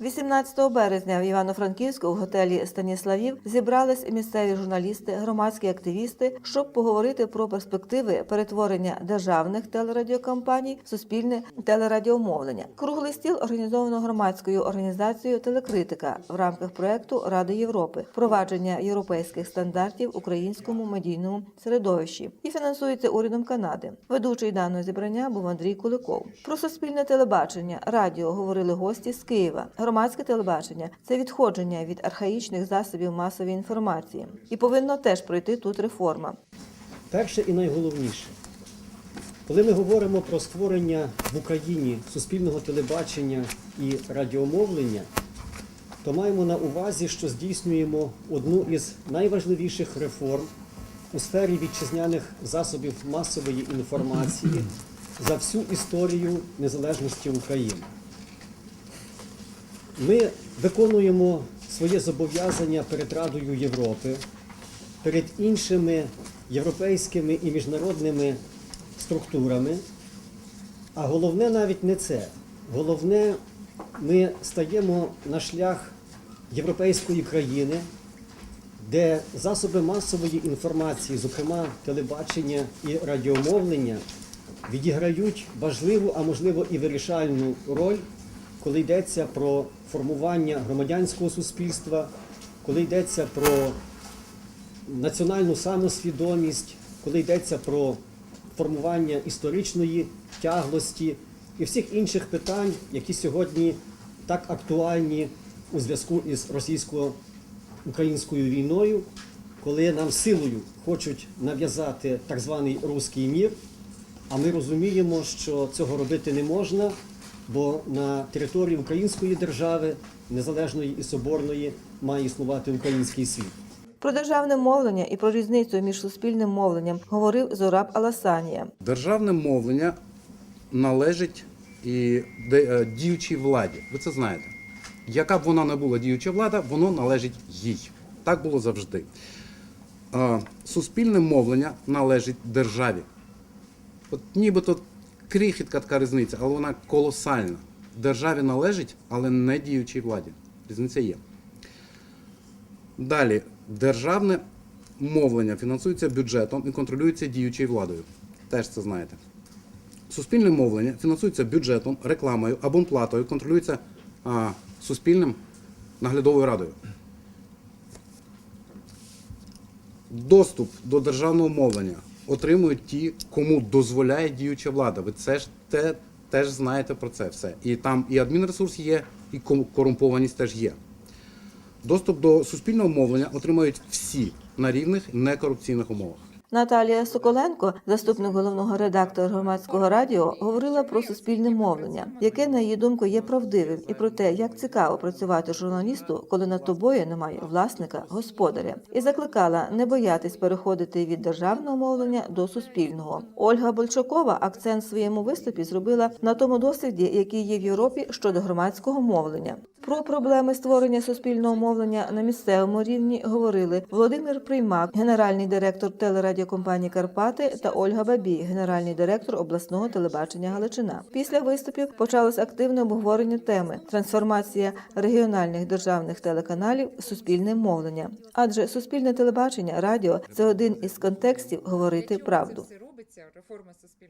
18 березня в Івано-Франківську в готелі Станіславів зібрались місцеві журналісти, громадські активісти, щоб поговорити про перспективи перетворення державних телерадіокомпаній в суспільне телерадіомовлення. Круглий стіл організовано громадською організацією Телекритика в рамках проекту Ради Європи впровадження європейських стандартів українському медійному середовищі і фінансується урядом Канади. Ведучий даного зібрання був Андрій Куликов. Про суспільне телебачення, радіо говорили гості з Києва. Громадське телебачення це відходження від архаїчних засобів масової інформації і повинно теж пройти тут реформа. Перше і найголовніше, коли ми говоримо про створення в Україні суспільного телебачення і радіомовлення, то маємо на увазі, що здійснюємо одну із найважливіших реформ у сфері вітчизняних засобів масової інформації за всю історію незалежності України. Ми виконуємо своє зобов'язання перед Радою Європи, перед іншими європейськими і міжнародними структурами. А головне навіть не це. Головне, ми стаємо на шлях європейської країни, де засоби масової інформації, зокрема телебачення і радіомовлення, відіграють важливу, а можливо і вирішальну роль, коли йдеться про формування громадянського суспільства, коли йдеться про національну самосвідомість, коли йдеться про формування історичної тяглості і всіх інших питань, які сьогодні так актуальні у зв'язку із російсько-українською війною, коли нам силою хочуть нав'язати так званий руський мір. А ми розуміємо, що цього робити не можна, бо на території української держави, незалежної і соборної, має існувати український світ. Про державне мовлення і про різницю між суспільним мовленням говорив Зораб Аласанія. Державне мовлення належить і е, діючій владі. Ви це знаєте. Яка б вона не була діюча влада, воно належить їй. Так було завжди. Суспільне мовлення належить державі. От нібито крихітка така різниця, але вона колосальна. Державі належить, але не діючій владі. Різниця є. Далі, державне мовлення фінансується бюджетом і контролюється діючою владою. Теж це знаєте. Суспільне мовлення фінансується бюджетом, рекламою, абонплатою, контролюється а, суспільним наглядовою радою. Доступ до державного мовлення отримують ті, кому дозволяє діюча влада. Ви це ж те, теж знаєте про це все. І там і адмінресурс є, і корумпованість теж є. Доступ до суспільного мовлення отримають всі на рівних некорупційних умовах. Наталія Соколенко, заступник головного редактора громадського радіо, говорила про суспільне мовлення, яке, на її думку, є правдивим, і про те, як цікаво працювати журналісту, коли над тобою немає власника, господаря, і закликала не боятись переходити від державного мовлення до суспільного. Ольга Большакова акцент в своєму виступі зробила на тому досвіді, який є в Європі щодо громадського мовлення. Про проблеми створення суспільного мовлення на місцевому рівні говорили Володимир Приймак, генеральний директор телерадіокомпанії Карпати та Ольга Бабій, генеральний директор обласного телебачення Галичина. Після виступів почалось активне обговорення теми трансформація регіональних державних телеканалів суспільне мовлення. Адже суспільне телебачення, радіо це один із контекстів говорити правду. Робиться реформа суспільного